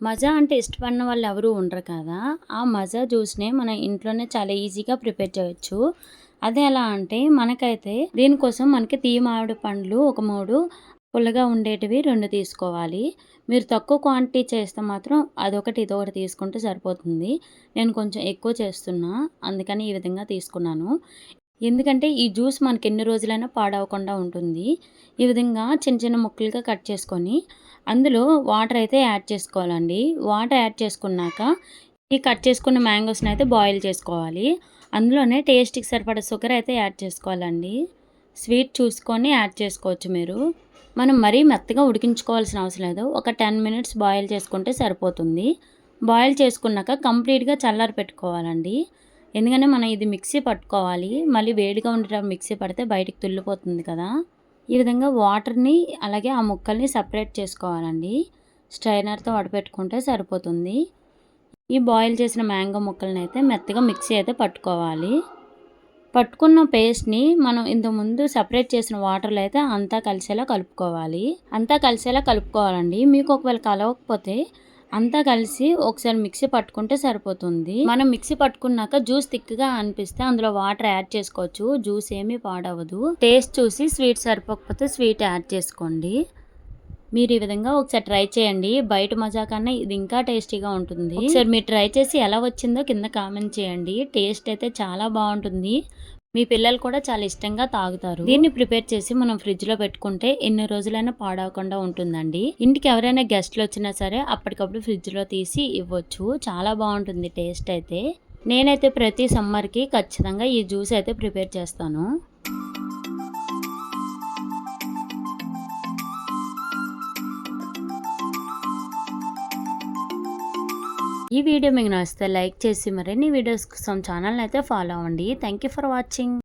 మజా అంటే ఇష్టపడిన వాళ్ళు ఎవరు ఉండరు కదా. ఆ మజా జ్యూస్నే మనం ఇంట్లోనే చాలా ఈజీగా ప్రిపేర్ చేయొచ్చు. అదే ఎలా అంటే మనకైతే దీనికోసం మనకి తీయ మామిడి పండ్లు ఒక మూడు పుల్లగా ఉండేటివి రెండు తీసుకోవాలి. మీరు తక్కువ క్వాంటిటీ చేస్తే మాత్రం అదొకటి ఇదొకటి తీసుకుంటే సరిపోతుంది. నేను కొంచెం ఎక్కువ చేస్తున్నా అందుకని ఈ విధంగా తీసుకున్నాను. ఎందుకంటే ఈ జ్యూస్ మనకి ఎన్ని రోజులైనా పాడవకుండా ఉంటుంది. ఈ విధంగా చిన్న చిన్న ముక్కలుగా కట్ చేసుకొని అందులో వాటర్ అయితే యాడ్ చేసుకోవాలండి. వాటర్ యాడ్ చేసుకున్నాక ఈ కట్ చేసుకున్న మ్యాంగోస్ని అయితే బాయిల్ చేసుకోవాలి. అందులోనే టేస్ట్కి సరిపడా షుగర్ అయితే యాడ్ చేసుకోవాలండి. స్వీట్ చూసుకొని యాడ్ చేసుకోవచ్చు మీరు. మనం మరీ మెత్తగా ఉడికించుకోవాల్సిన అవసరం లేదు. ఒక టెన్ మినిట్స్ బాయిల్ చేసుకుంటే సరిపోతుంది. బాయిల్ చేసుకున్నాక కంప్లీట్గా చల్లారి పెట్టుకోవాలండి ఎందుకంటే మనం ఇది మిక్సీ పట్టుకోవాలి మళ్ళీ వేడిగా ఉండేటప్పుడు మిక్సీ పడితే బయటికి తుల్లిపోతుంది కదా. ఈ విధంగా వాటర్ని అలాగే ఆ ముక్కల్ని సపరేట్ చేసుకోవాలండి. స్ట్రైనర్తో వడపెట్టుకుంటే సరిపోతుంది. ఈ బాయిల్ చేసిన మ్యాంగో ముక్కల్ని అయితే మెత్తగా మిక్సీ అయితే పట్టుకోవాలి. పట్టుకున్న పేస్ట్ని మనం ఇంతకుముందు సపరేట్ చేసిన వాటర్లో అయితే అంతా కలిసేలా కలుపుకోవాలి. అంతా కలిసేలా కలుపుకోవాలండి. మీకు ఒకవేళ కలవకపోతే అంతా కలిసి ఒకసారి మిక్సీ పట్టుకుంటే సరిపోతుంది. మనం మిక్సీ పట్టుకున్నాక జ్యూస్ థిక్గా అనిపిస్తే అందులో వాటర్ యాడ్ చేసుకోవచ్చు. జ్యూస్ ఏమీ పాడవదు. టేస్ట్ చూసి స్వీట్ సరిపోకపోతే స్వీట్ యాడ్ చేసుకోండి. మీరు ఈ విధంగా ఒకసారి ట్రై చేయండి. బయట మజా కన్నా ఇది ఇంకా టేస్టీగా ఉంటుంది. ఒకసారి మీరు ట్రై చేసి ఎలా వచ్చిందో కింద కామెంట్ చేయండి. టేస్ట్ అయితే చాలా బాగుంటుంది. మీ పిల్లలు కూడా చాలా ఇష్టంగా తాగుతారు. దీన్ని ప్రిపేర్ చేసి మనం ఫ్రిడ్జ్లో పెట్టుకుంటే ఎన్ని రోజులైనా పాడవకుండా ఉంటుందండి. ఇంటికి ఎవరైనా గెస్ట్లు వచ్చినా సరే అప్పటికప్పుడు ఫ్రిడ్జ్లో తీసి ఇవ్వచ్చు. చాలా బాగుంటుంది టేస్ట్ అయితే. నేనైతే ప్రతి సమ్మర్కి ఖచ్చితంగా ఈ జ్యూస్ అయితే ప్రిపేర్ చేస్తాను. ఈ వీడియో మీకు నచ్చితే లైక్ చేసి మరిన్ని వీడియోస్ కోసం ఛానల్ అయితే ఫాలో అవ్వండి. Thank you for watching